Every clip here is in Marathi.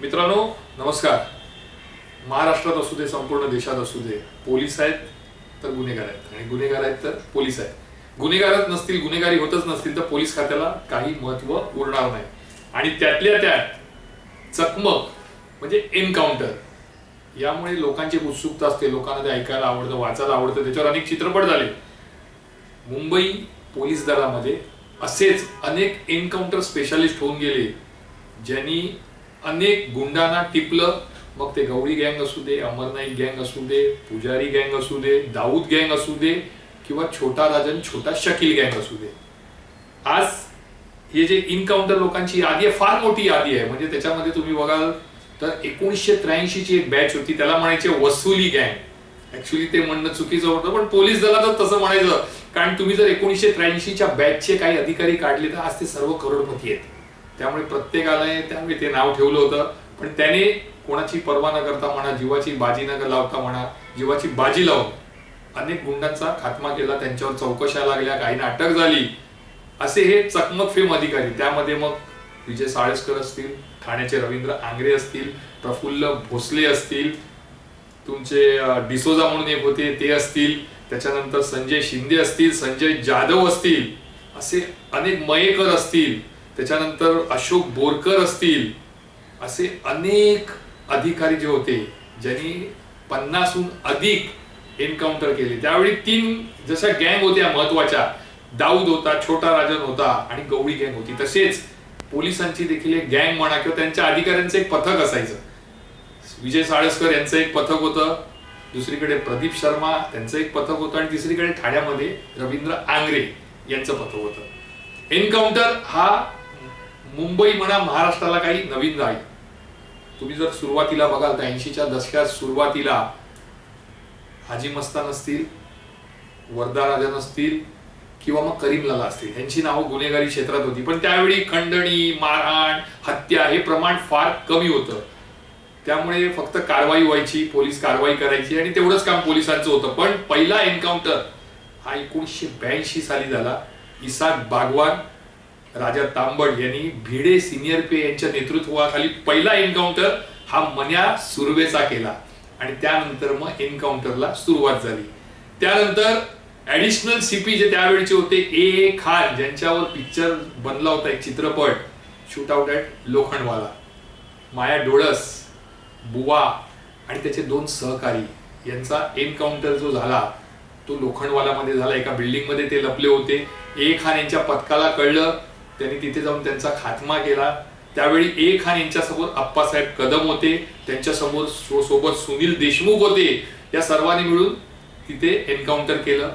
मित्रांनो नमस्कार. महाराष्ट्रात असू दे संपूर्ण देशात असू दे पोलीस आहेत तर गुन्हेगार आहेत आणि गुन्हेगार आहेत तर पोलीस आहेत. गुन्हेगारच नसतील गुन्हेगारी होतच नसतील तर पोलीस खात्याला काही महत्त्व उरणार नाही. आणि त्यातल्या त्यात चकमक म्हणजे एन्काउंटर यामुळे लोकांची उत्सुकता असते लोकांना ते ऐकायला आवडतं वाचायला आवडतं. त्याच्यावर अनेक चित्रपट झाले. मुंबई पोलीस दलामध्ये असेच अनेक एन्काउंटर स्पेशालिस्ट होऊन गेले ज्यांनी अनेक गुंडांना टिपलं. मग ते गौरी गँग असू दे अमरनाईक गँग असू दे पुजारी गँग असू दे दाऊद गँग असू दे किंवा छोटा राजन छोटा शकील गँग असू दे. आज हे जे इनकाउंटर लोकांची यादी आहे फार मोठी यादी आहे. म्हणजे त्याच्यामध्ये तुम्ही बघाल तर एकोणीसशे त्र्याऐंशी ची एक बॅच होती. त्याला म्हणायचे वसुली गँग. ऍक्च्युली ते म्हणणं चुकीचं होतं पण पोलीस दलातच तसं म्हणायचं. कारण तुम्ही जर एकोणीसशे त्र्याऐंशीच्या बॅचचे काही अधिकारी काढले तर आज ते सर्व करोडपती आहेत. त्यामुळे प्रत्येकाला त्यामुळे ते नाव ठेवलं होतं. पण त्याने कोणाची पर्वा न करता म्हणा जीवाची बाजी न लावता म्हणा जीवाची बाजी लावून अनेक गुंडांचा खात्मा केला त्यांच्यावर चौकशा लागल्या काहींना अटक झाली. असे हे चकमक फेम अधिकारी. त्यामध्ये मग विजय साळसकर असतील ठाण्याचे रवींद्र आंग्रे असतील प्रफुल्ल भोसले असतील तुमचे डिसोजा म्हणून एक होते ते असतील. त्याच्यानंतर संजय शिंदे असतील संजय जाधव असतील. असे अनेक मयेकर असतील. त्याच्यानंतर अशोक बोरकर असतील असे अनेक अधिकारी जे होते ज्यांनी पन्नासहून अधिक एन्काउंटर केले. त्यावेळी तीन जशा गँग होत्या महत्त्वाच्या दाऊद होता छोटा राजन होता आणि गवळी गँग होती. तसेच पोलिसांची देखील एक गँग म्हणा किंवा त्यांच्या अधिकाऱ्यांचं एक पथक असायचं. विजय साळसकर यांचं एक पथक होतं दुसरीकडे प्रदीप शर्मा त्यांचं एक पथक होतं आणि तिसरीकडे ठाण्यामध्ये रवींद्र आंग्रे यांचं पथक होतं. एन्काउंटर हा मुंबई म्हणा महाराष्ट्राला काही नवीन नाही तुम्ही जर सुरुवातीला बघाल तर ऐंशीच्या दशकात सुरुवातीला हाजी मस्तान असतील वर्धा राजन असतील किंवा मग करीमलाला असतील यांची नावं गुन्हेगारी क्षेत्रात होती. पण त्यावेळी खंडणी मारहाण हत्या हे प्रमाण फार कमी होतं. त्यामुळे फक्त कारवाई व्हायची पोलीस कारवाई करायची आणि तेवढंच काम पोलिसांचं होतं. पण पहिला एन्काउंटर हा एकोणीसशे ब्याऐंशी साली झाला. इसाक बागवान राजा तांबड यांनी भिडे सिनियर पे यांच्या नेतृत्वाखाली पहिला एन्काउंटर हा मन्या सुर्वेचा केला. आणि त्यानंतर मग एन्काउंटरला सुरुवात झाली. त्यानंतर ऍडिशनल सीपी जे त्यावेळचे होते ए ए खान ज्यांच्यावर पिक्चर बनला होता एक चित्रपट shoot out at Lokhandwala. Maya Dolas Buwa आणि त्याचे दोन सहकारी यांचा एन्काउंटर जो झाला तो लोखंडवालामध्ये झाला. एका बिल्डिंगमध्ये ते लपले होते. ए खान यांच्या पथकाला कळलं त्यांनी तिथे जाऊन त्यांचा खात्मा केला. त्यावेळी ए खान यांच्यासमोर अप्पासाहेब कदम होते. त्यांच्यासमोर सो- सोबत सुनील देशमुख होते. या सर्वांनी मिळून तिथे एन्काउंटर केलं.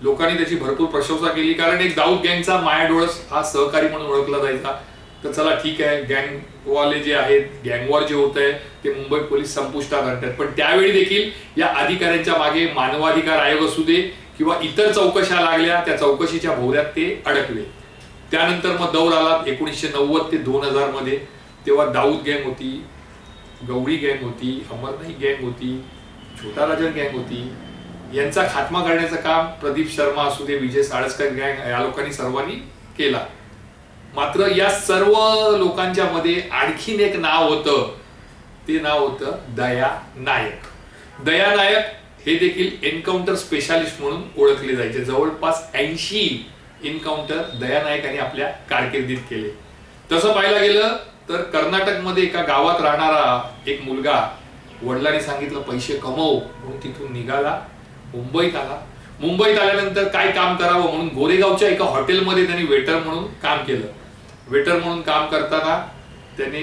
लोकांनी त्याची भरपूर प्रशंसा केली. कारण एक दाऊद गँगचा माया डोळस हा सहकारी म्हणून ओळखला जायचा. तर चला ठीक आहे गँगवाले जे आहेत गँगवॉर जे होत आहे ते मुंबई पोलीस संपुष्टात आणतात. पण त्यावेळी देखील या अधिकाऱ्यांच्या मागे मानवाधिकार आयोग असू दे किंवा इतर चौकशा लागल्या त्या चौकशीच्या भोवऱ्यात ते अडकले. त्यानंतर मग दौर आला एकोणीसशे नव्वद ते दोन हजारमध्ये तेव्हा दाऊद गँग होती गौरी गँग होती अमरनाई गँग होती छोटा राजन गँग होती. यांचा खात्मा करण्याचं काम प्रदीप शर्मा असू दे विजय साळसकर गँग या लोकांनी सर्वांनी केला. मात्र या सर्व लोकांच्या मध्ये आणखीन एक नाव होतं. ते नाव होतं दया नायक. दया नायक हे देखील एन्काउंटर स्पेशालिस्ट म्हणून ओळखले जायचे. जवळपास ऐंशी एन्काउंटर दया यांनी आपल्या कारकिर्दीत केले. तसं पाहायला गेलं तर कर्नाटकमध्ये एका गावात राहणारा एक मुलगा वडिलांनी सांगितलं पैसे कमव. म्हणून तिथून निघाला मुंबईत आला. मुंबईत आल्यानंतर काय काम करावं म्हणून गोरेगावच्या एका हॉटेलमध्ये त्यांनी वेटर म्हणून काम केलं. वेटर म्हणून काम करताना त्याने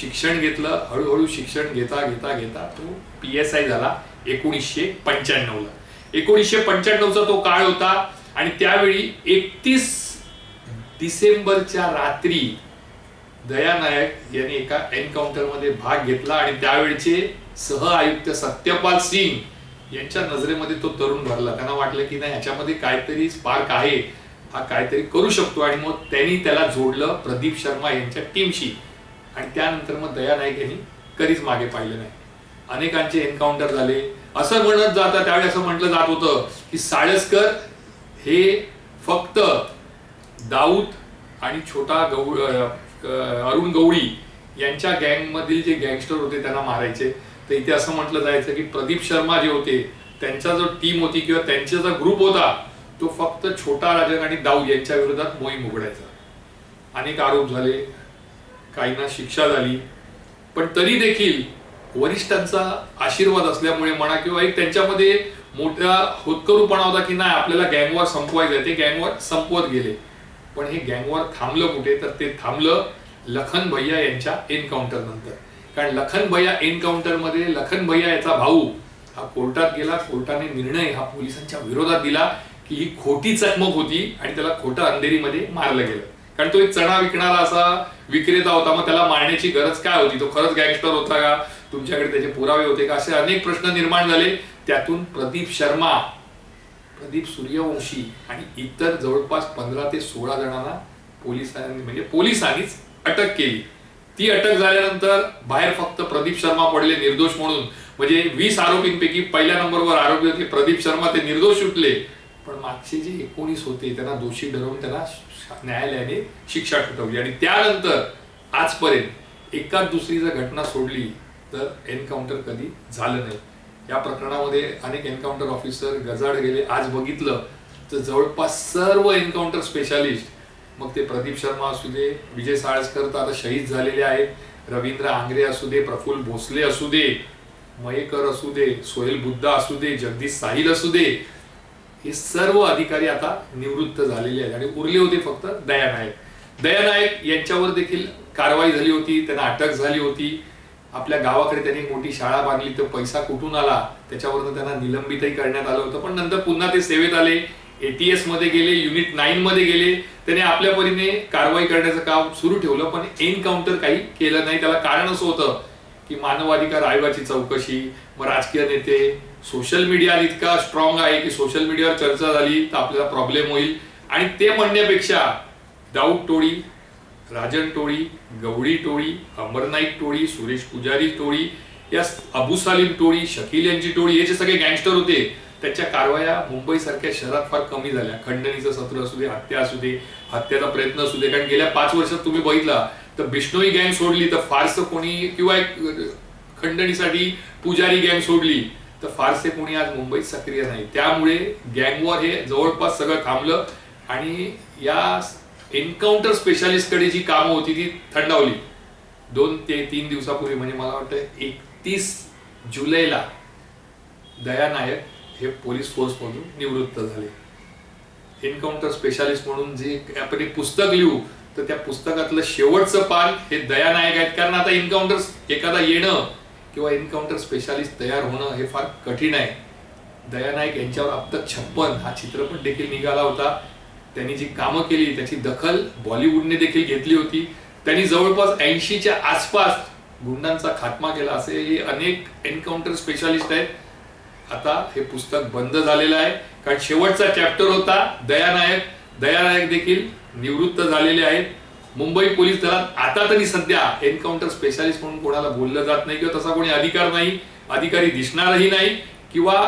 शिक्षण घेतलं हळूहळू शिक्षण घेता घेता घेता तो पी एस आय झाला एकोणीसशे पंच्याण्णव ला एकोणीसशे पंच्याण्णवचा तो काळ होता. आणि त्यावेळी एकतीस डिसेंबरच्या रात्री दया नायक यांनी एका एन्काउंटरमध्ये भाग घेतला आणि त्यावेळचे सह आयुक्त सत्यपाल सिंग यांच्या नजरेमध्ये तो तरुण भरला. त्यांना वाटलं की नाही ह्याच्यामध्ये काहीतरी स्पार्क आहे. हा काहीतरी करू शकतो आणि मग त्यांनी त्याला जोडलं प्रदीप शर्मा यांच्या टीमशी. आणि त्यानंतर मग दया नाईक यांनी कधीच मागे पाहिलं नाही. अनेकांचे एन्काउंटर झाले. असं म्हणत जाता त्यावेळी असं म्हटलं जात होतं की साळसकर हे फक्त दाऊद आणि छोटा गौ अरुण गवळी यांच्या गँगमधील जे गँगस्टर होते त्यांना मारायचे. तर इथे असं म्हटलं जायचं की प्रदीप शर्मा जे होते त्यांचा जो टीम होती किंवा त्यांचा जो ग्रुप होता तो फक्त छोटा राजन आणि दाऊद यांच्या विरोधात मोहीम उघडायचा. अनेक आरोप झाले काहींना शिक्षा झाली. पण तरी देखील वरिष्ठांचा आशीर्वाद असल्यामुळे म्हणा किंवा एक त्यांच्यामध्ये मोठा होतकरूपणा होता की नाही आपल्याला गँगवॉर संपवायचं ते गँगवॉर संपवत गेले. पण हे गँगवॉर थांबलं कुठे? तर ते थांबलं लखन भैया यांच्या एन्काउंटर नंतर. कारण लखन भैया एन्काउंटरमध्ये लखन भैया याचा भाऊ हा कोर्टात गेला. कोर्टाने निर्णय हा पोलिसांच्या विरोधात दिला की ही खोटी चकमक होती आणि त्याला खोटं अंधेरीमध्ये मारलं गेलं. कारण तो एक चणा विकणारा असा विक्रेता होता. मग त्याला मारण्याची गरज काय होती? तो खरंच गँगस्टर होता का? तुमच्याकडे त्याचे पुरावे होते का? असे अनेक प्रश्न निर्माण झाले. त्यातून प्रदीप शर्मा प्रदीप सूर्यवंशी आणि इतर जवळपास पंधरा ते सोळा जणांना पोलिसांनी म्हणजे पोलिसांनीच अटक केली. ती अटक झाल्यानंतर बाहेर फक्त प्रदीप शर्मा पडले निर्दोष म्हणून. म्हणजे वीस आरोपींपैकी पहिल्या नंबरवर आरोपी होते प्रदीप शर्मा. ते निर्दोष सुटले. पण मागचे जे एकोणीस होते त्यांना दोषी ठरवून त्यांना न्यायालयाने शिक्षा ठोठावली. आणि त्यानंतर आजपर्यंत एकाच दुसरी जर घटना सोडली. तर एन्काउंटर कधी झालं नाही. या प्रकरणामध्ये अनेक एन्काउंटर ऑफिसर गजाड गेले. आज बघितलं तर जवळपास सर्व एन्काउंटर स्पेशालिस्ट मग ते प्रदीप शर्मा असू दे विजय साळसकर तर आता शहीद झालेले आहेत. रवींद्र आंग्रे असू दे प्रफुल्ल भोसले असू दे मयेकर असू दे सोहेल बुद्धा असू दे जगदीश साहिल असू दे हे सर्व अधिकारी आता निवृत्त झालेले आहेत. आणि उरले होते फक्त दया नायक यांच्यावर देखील कारवाई झाली होती त्यांना अटक झाली होती. आपल्या गावाकडे त्यांनी मोठी शाळा बांधली तर पैसा कुठून आला? त्याच्यावरनं त्यांना निलंबितही करण्यात आलं होतं. पण नंतर पुन्हा ते सेवेत आले. एटीएसमध्ये गेले युनिट नाईन मध्ये गेले. त्याने आपल्या परीने कारवाई करण्याचं काम सुरू ठेवलं पण एनकाउंटर काही केलं नाही. त्याला कारण असं होतं की मानवाधिकार आयोगाची चौकशी मग राजकीय नेते सोशल मीडिया इतका स्ट्रॉंग आहे की सोशल मीडियावर चर्चा झाली तर आपल्याला प्रॉब्लेम होईल. आणि ते म्हणण्यापेक्षा दाऊद टोळी राजन टोळी गवळी टोळी अमरनाईक टोळी सुरेश पुजारी टोळी या अबू सालीम टोळी शकील यांची टोळी हे जे सगळे गँगस्टर होते त्याच्या कारवाया मुंबई सारख्या शहरात फार कमी झाल्या. खंडणीचं सत्र असू दे हत्या असू दे हत्याचा प्रयत्न असू दे कारण गेल्या पाच वर्षात तुम्ही बघितला तर बिष्णोई गँग सोडली तर फारसं कोणी किंवा एक खंडणीसाठी पुजारी गँग सोडली तर फारसे कोणी आज मुंबईत सक्रिय नाही. त्यामुळे गँगवॉर हे जवळपास सगळं थांबलं आणि या एन्काउंटर स्पेशालिस्टकडे जी कामं होती ती थंडावली. दोन ते तीन दिवसापूर्वी म्हणजे मला वाटतं एकतीस जुलैला दया नायक हे पोलीस फोर्समधून निवृत्त झाले. एन्काउंटर स्पेशालिस्ट म्हणून जे आपण एक पुस्तक लिहू तर त्या पुस्तकातलं शेवटचं पान हे दया नायक आहेत. कारण आता एन्काउंटर एखादा येणं किंवा एन्काउंटर स्पेशालिस्ट तयार होणं हे फार कठीण आहे. दया नायक यांच्यावर अब तक छप्पन हा चित्रपट देखील निघाला होता. त्यांनी जी कामं केली त्याची दखल बॉलिवूडने देखील घेतली होती. त्यांनी जवळपास ऐंशीच्या आसपास गुंडांचा खात्मा केला. असे हे अनेक एन्काउंटर स्पेशालिस्ट आहेत. आता हे पुस्तक बंद झालेलं आहे. कारण शेवटचा चॅप्टर होता. दयानायक दयानायक देखील निवृत्त झालेले आहेत. मुंबई पोलीस दलात आता तरी सध्या एन्काउंटर स्पेशालिस्ट म्हणून कोणाला बोललं जात नाही किंवा तसा कोणी अधिकार नाही. अधिकारी दिसणारही नाही. किंवा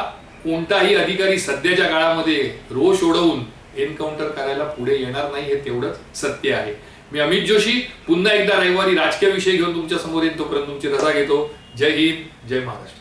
कोणताही अधिकारी सध्याच्या काळामध्ये रोष ओढवून एन्काउंटर करायला पुढे येणार नाही हे तेवढंच सत्य आहे. मी अमित जोशी पुन्हा एकदा रविवारी राजकीय विषय घेऊन तुमच्यासमोर येतो तोपर्यंत तुमची रजा घेतो. जय हिंद जय महाराष्ट्र.